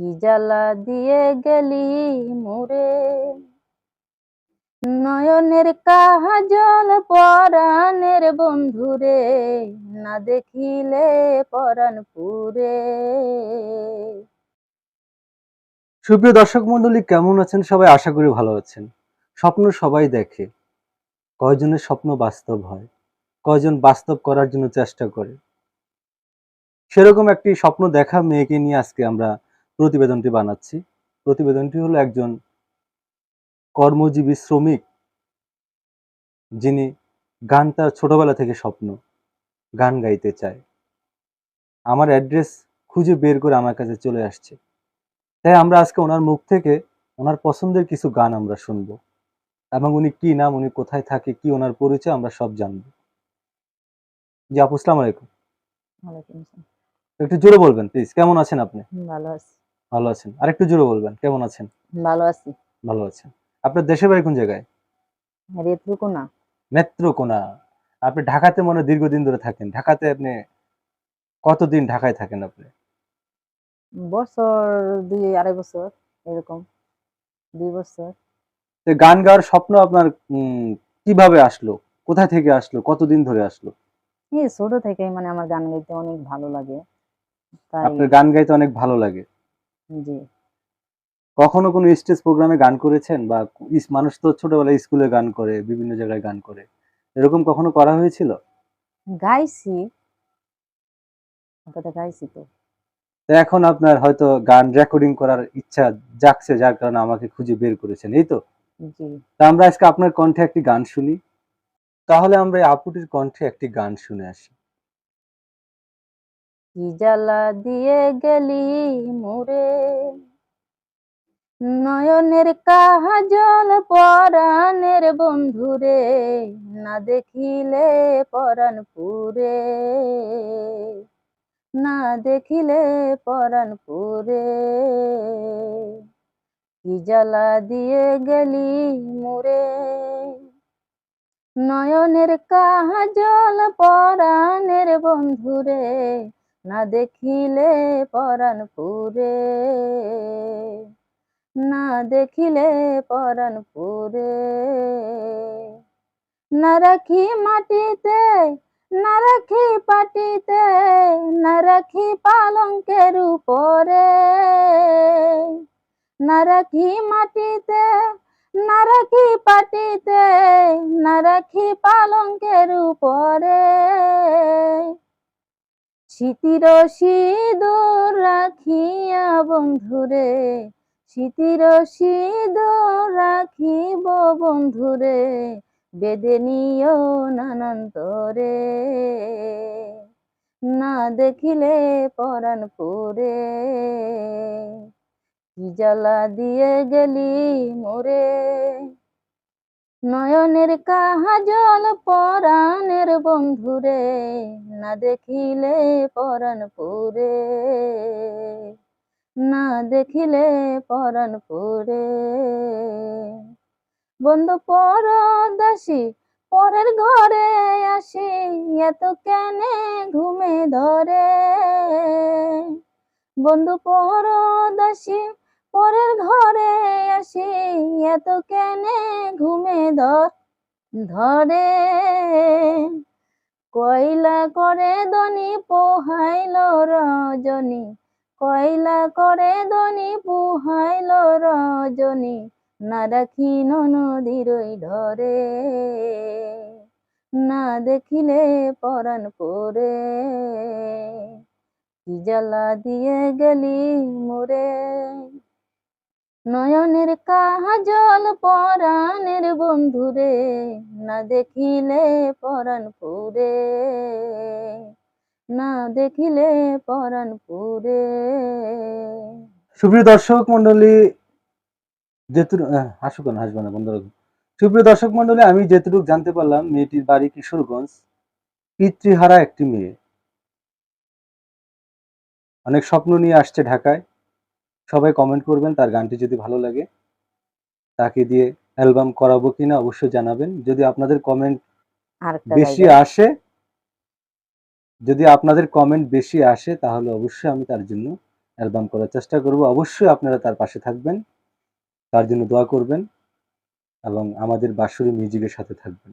কি জ্বালা দিয়ে গেলি মুরে? নয়নের কাজল পরাণের বন্ধুরে না দেখিলে পরাণ পুরে সুপ্রিয় দর্শক মন্ডলী কেমন আছেন সবাই? আশা করি ভালো আছেন। স্বপ্ন সবাই দেখে, কয়জনের স্বপ্ন বাস্তব হয়, কয়জন বাস্তব করার জন্য চেষ্টা করে। সেরকম একটি স্বপ্ন দেখা মেয়েকে নিয়ে আজকে আমরা প্রতিবেদনটি বানাচ্ছি। প্রতিবেদনটি হলো একজন কর্মজীবী শ্রমিক যিনি গান তার ছোটবেলা থেকে স্বপ্ন গান গাইতে চায়। আমার অ্যাড্রেস খুঁজে বের করে আমার কাছে চলে আসছে। তাই আমরা আজকে ওনার মুখ থেকে ওনার পছন্দের কিছু গান আমরা শুনব এবং উনি কি নাম উনি কোথায় থাকে কি ওনার পরিচয় আমরা সব জানব। জি আপু আসসালামু আলাইকুম। একটু জোরে বলবেন প্লিজ। কেমন আছেন আপনি? ভালো আছি। ভালো আছেন। আর একটু জোরে বলবেন কেমন আছেন? ভালো আছি। ভালো আছেন। আপনার দেশের বাড়ি কোন জায়গায়? রেতরুকু না নেত্রকোনা। আপনি ঢাকাতে মনে দীর্ঘদিন ধরে থাকেন। ঢাকাতে আপনি কতদিন ঢাকায় থাকেন আপনি? বছর দুই আড়াই বছর এরকম। দুই বছর। তো গান গাওয়ার স্বপ্ন আপনার কীভাবে আসলো? কোথা থেকে আসলো? কতদিন ধরে আসলো? ছোট থেকেই মানে আমার গান গাইতে অনেক ভালো লাগে। আপনার গান গাইতে অনেক ভালো লাগে। জি। কখনো কোনো স্টেজ প্রোগ্রামে গান করেছেন? বা মানুষ তো ছোটবেলায় স্কুলে গান করে বিভিন্ন জায়গায় গান করে। এরকম কখনো করা হয়েছিল? গাইছি। কথা গাইছি তো। এখন আপনার হয়তো গান রেকর্ডিং করার ইচ্ছা জাগছে যার কারণে আমাকে খুঁজে বের করেছেন এই তো? তা আমরা আজকে আপনার কণ্ঠে একটি গান শুনি। তাহলে আমরা আপুটির কণ্ঠে একটি গান শুনে আসি। কি জ্বালা দিয়ে গেলি মুরে? নয়নের কাজল পরাণের বন্ধুরে না দেখিলে পরাণ পুরে না দেখিলে পরাণ পুরে কি জ্বালা দিয়ে গেলি মুরে? নয়নের কাজল পরাণের বন্ধুরে না দেখিলে পরাণ পুরে না দেখিলে পরাণ পুরে না রাখি মাটিতে, না রাখি পাটিতে, না রাখি পালঙ্কের উপরে, না রাখি মাটিতে, না রাখি পাটিতে, না রাখি পালঙ্কের উপরে। স্মৃতির সিঁদুর রাখিয়া বন্ধুরে, স্মৃতির সিঁদুর রাখিব বন্ধুরে, বেদে নিও নানান্তরে। না দেখিলে পরাণ পুরে কি জ্বালা দিয়ে গেলি মোরে। নয়নের কাজল পরাণের বন্ধুরে, না দেখিলে পরাণ পুরে না দেখিলে পরাণ পুরে বন্ধু পরদাসী, পরের ঘরে আসি, এত কেনে ঘুমে ধরে। বন্ধু পরদাসী পরের ঘরে আসি, এত কেনে ঘুমে ধর কয়লা করে দনি পোহাইল রজনী, কয়লা করে দনি পোহাইল রজনী, না রাখি নদীরই ধরে না দেখিলে পরাণ পরে কি জ্বালা দিয়ে গেলি মোরে? নয়নের কাজল পরাণের বন্ধুরে না দেখিলে পরাণ পুরে না দেখিলে পরাণ পুরে সুপ্রিয় দর্শক মন্ডলী যেতুর হাসুক না হাসবে না, বন্ধ রাখুন সুপ্রিয় দর্শক মন্ডলী আমি যেটুকু জানতে পারলাম, মেয়েটির বাড়ি কিশোরগঞ্জ। পিতৃহারা একটি মেয়ে। অনেক স্বপ্ন নিয়ে আসছে ঢাকায়। সবাই কমেন্ট করবেন তার গানটি যদি ভালো লাগে তাকে দিয়ে অ্যালবাম করাবো কিনা অবশ্যই জানাবেন। যদি আপনাদের কমেন্ট বেশি আসে যদি আপনাদের কমেন্ট বেশি আসে তাহলে অবশ্যই আমি তার জন্য অ্যালবাম করার চেষ্টা করব। অবশ্যই আপনারা তার পাশে থাকবেন তার জন্য দোয়া করবেন এবং আমাদের বাঁশুরি মিউজিকের সাথে থাকবেন।